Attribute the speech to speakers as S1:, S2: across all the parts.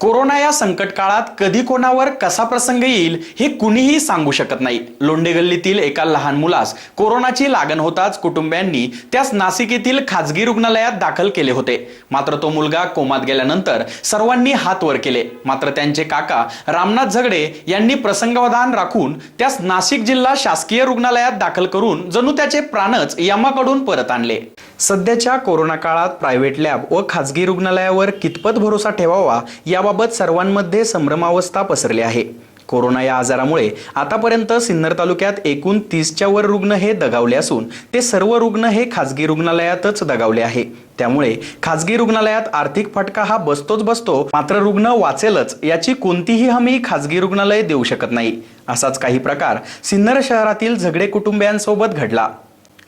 S1: Corona या संकट काळात कधी कोणावर कसा प्रसंग येईल हे कुणीही सांगू शकत नाही. लोंढे गल्लीतील एका लहान मुलास कोरोनाची लागण होताच कुटुंबियांनी त्यास नाशिक येथील खाजगी रुग्णालयात दाखल केले होते. मात्र तो मुलगा कोमात गेल्यानंतर सर्वांनी हात वर केले. मात्र त्यांचे काका रामनाथ झगडे यांनी प्रसंगावधान राखून त्यास नाशिक जिल्हा शासकीय रुग्णालयात दाखल करून जणू त्याचे प्राणच यमाकडून परत आणले. सध्याच्या कोरोना काळात प्रायव्हेट लॅब व खाजगी रुग्णालयावर कितपत भरोसा ठेवावा याबाबत सर्वांमध्ये संभ्रमावस्था पसरली आहे. कोरोना या आजारामुळे आतापर्यंत सिन्नर तालुक्यात एकूण तीसच्या वर रुग्ण हे दगावले असून ते सर्व रुग्ण हे खाजगी रुग्णालयातच दगावले आहे. त्यामुळे खाजगी रुग्णालयात आर्थिक फटका हा बसतोच बसतो मात्र रुग्ण वाचेलच याची कोणतीही हमी खाजगी रुग्णालय देऊ शकत नाही. असाच काही प्रकार सिन्नर शहरातील झगडे कुटुंबियांसोबत घडला.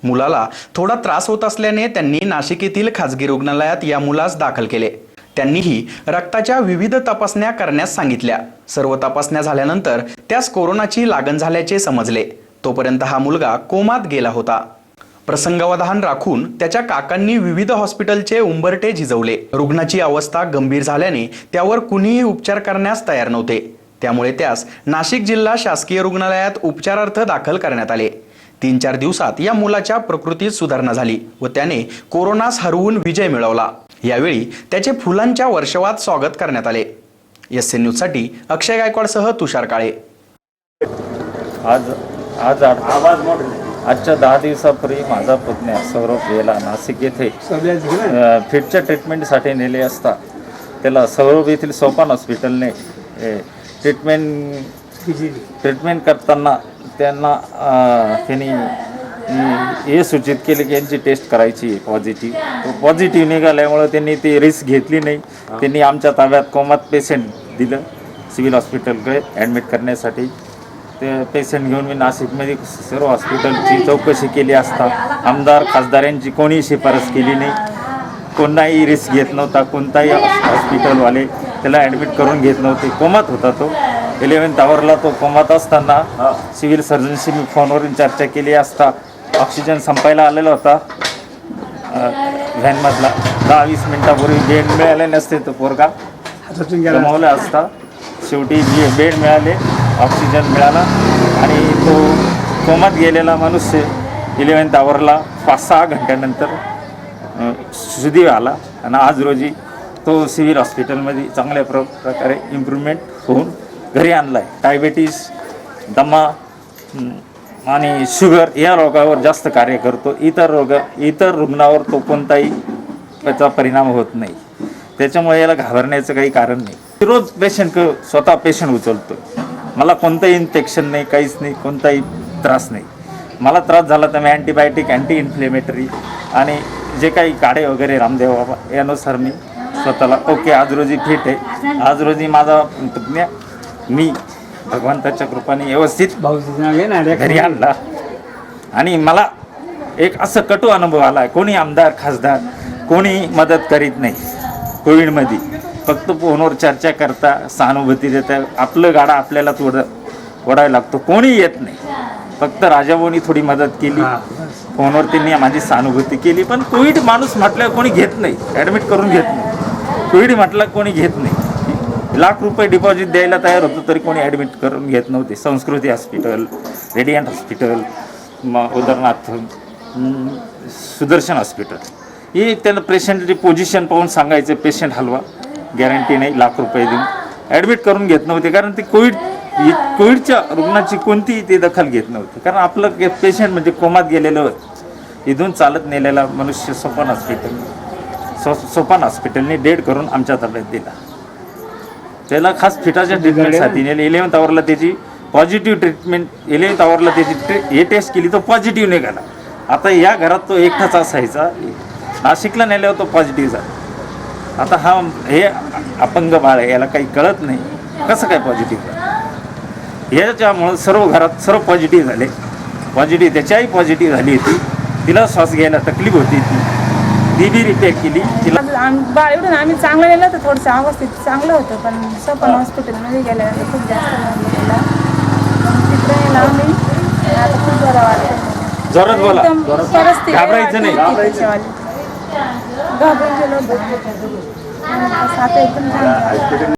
S1: मुलाला थोडा त्रास होत असल्याने त्यांनी नाशिक येथील खाजगी रुग्णालयात या मुलास दाखल केले. त्यांनीही रक्ताच्या विविध तपासण्या करण्यास सांगितल्या. सर्व तपासण्या झाल्यानंतर त्यास कोरोनाची लागण झाल्याचे समजले. तोपर्यंत हा मुलगा कोमात गेला होता. प्रसंगावधान राखून त्याच्या काकांनी विविध हॉस्पिटलचे उंबरटे झिजवले. रुग्णाची अवस्था गंभीर झाल्याने त्यावर कुणीही उपचार करण्यास तयार नव्हते. त्यामुळे त्यास नाशिक जिल्हा शासकीय रुग्णालयात उपचारार्थ दाखल करण्यात आले. तीन चार दिवसात या मुलाच्या प्रकृतीत सुधारणा झाली व त्याने कोरोनास हरवून विजय मिळवला. यावेळी त्याचे फुलांच्या वर्षवात स्वागत करण्यात आले. एस एन न्यूजसाठी अक्षय गायकवाडसह तुषार काळे.
S2: आज आज आवाज आजच्या दहा दिवसापूर्वी माझा पुतण्या सौरभ गेला नाशिक येथे. फिटच्या ट्रीटमेंटसाठी नेले असता. त्याला सौरभ येथील सोपान हॉस्पिटलने ट्रीटमेंट ट्रीटमेंट करताना त्यांना त्यांनी हे सूचित केले की यांची टेस्ट करायची पॉझिटिव्ह पॉझिटिव्ह निघाल्यामुळं त्यांनी ती रिस्क घेतली नाही. त्यांनी आमच्या ताब्यात कोमात पेशंट दिलं सिव्हिल हॉस्पिटलकडे ॲडमिट करण्यासाठी. ते पेशंट घेऊन मी नाशिकमध्ये सर्व हॉस्पिटलची चौकशी केली असता. आमदार खासदारांची कोणी शिफारस केली नाही. कोणाही रिस्क घेत नव्हता. कोणताही हॉस्पिटलवाले त्याला ॲडमिट करून घेत नव्हते. कोमात होता तो. इलेव्हन्थ आवरला तो कोमात असताना सिव्हिल सर्जनशी मी फोनवरून चर्चा केली असता. ऑक्सिजन संपायला आलेला होता. व्हॅनमधला दहा वीस मिनिटापूर्वी बेड मिळाले नसते तो पोरगा. गमावला असता. शेवटी बे बेड मिळाले ऑक्सिजन मिळाला. आणि तो कोमात गेलेला मनुष्य इलेव्हन्थ आवरला पाच सहा घंट्यानंतर सुधी आला. आणि आज रोजी तो सिव्हिल हॉस्पिटलमध्ये चांगल्या प्र प्रकारे इम्प्रूव्हमेंट होऊन घरी आणला आहे डायबेटीस दमा आणि शुगर या रोगावर जास्त कार्य करतो. इतर रोग इतर रुग्णावर तो कोणताही त्याचा परिणाम होत नाही. त्याच्यामुळे याला घाबरण्याचं काही कारण नाही. रोज पेशंट स्वतः पेशंट उचलतो. मला कोणतंही इन्फेक्शन नाही काहीच नाही कोणताही त्रास नाही. मला त्रास झाला तर मी अँटीबायोटिक अँटी इन्फ्लेमेटरी आणि जे काही काढे वगैरे रामदेव बाबा यानुसार मी स्वतःला ओके आज रोजी फिट आहे. आज रोजी माझा पुतण्या मी भगवंताच्या कृपाने व्यवस्थित घरी आणला. आणि मला एक असं कटू अनुभव आला कोणी आमदार खासदार कोणी मदत करीत नाही कोविडमध्ये. फक्त फोनवर चर्चा करता सहानुभूती देता आपलं गाडा आपल्याला थोडं ओढायला लागतो कोणी येत नाही. फक्त राजाभाऊनी थोडी मदत केली. फोनवर त्यांनी माझी सहानुभूती केली पण कोविड माणूस म्हटल्यावर कोणी घेत नाही ॲडमिट करून घेत नाही. कोविड म्हटलं कोणी घेत नाही. लाख रुपये डिपॉझिट द्यायला तयार होतो तरी कोणी ॲडमिट करून घेत नव्हते. संस्कृती हॉस्पिटल रेडियंट हॉस्पिटल मग उदाहरणार्थ सुदर्शन हॉस्पिटल हे त्याला पेशंटची पोझिशन पाहून सांगायचं पेशंट हलवा गॅरंटी नाही लाख रुपये देऊन. ॲडमिट करून घेत नव्हते कारण ते कोविड कोविडच्या रुग्णाची कोणतीही ते दखल घेत नव्हते. कारण आपलं पेशंट म्हणजे कोमात गेलेलं इथून चालत नेलेला मनुष्य सोपान हॉस्पिटल सो सोपान हॉस्पिटलने डेड करून आमच्या ताब्यात दिला. त्याला खास फिटाच्या ट्रीटमेंटसाठी नेले. इलेव्हन्थ आवरला त्याची पॉझिटिव्ह ट्रीटमेंट इलेव्हन्थ आवरला त्याची हे टेस्ट केली तो पॉझिटिव्ह निघाला. आता या घरात तो एकटाच असायचा. नाशिकला नेल्यावर तो पॉझिटिव्ह झाला. आता हा हे अपंग बाळ आहे याला काही कळत नाही. कसं काय पॉझिटिव्ह याच्यामुळं सर्व घरात सर्व पॉझिटिव्ह झाले. पॉझिटिव्ह त्याच्याही पॉझिटिव्ह झाली होती. तिला श्वास घ्यायला तकलीफ होती ती. बी रिपेअर केली तिला
S3: बाळ एवढं आम्ही चांगलं नेलं होतं थोडंसं अवस्थित चांगलं होतं पण सपन हॉस्पिटलमध्ये गेल्यानंतर खूप जास्त तिकडे नेलं आम्ही आता खूप बरं वाटतं
S2: जोरात बोला
S3: एकदम परिस्थिती
S2: घाबरायचं नाही.
S3: वाटत होती त्याच्यावाली. घाबरून गेलो होतो. आता एकदम वाटतं.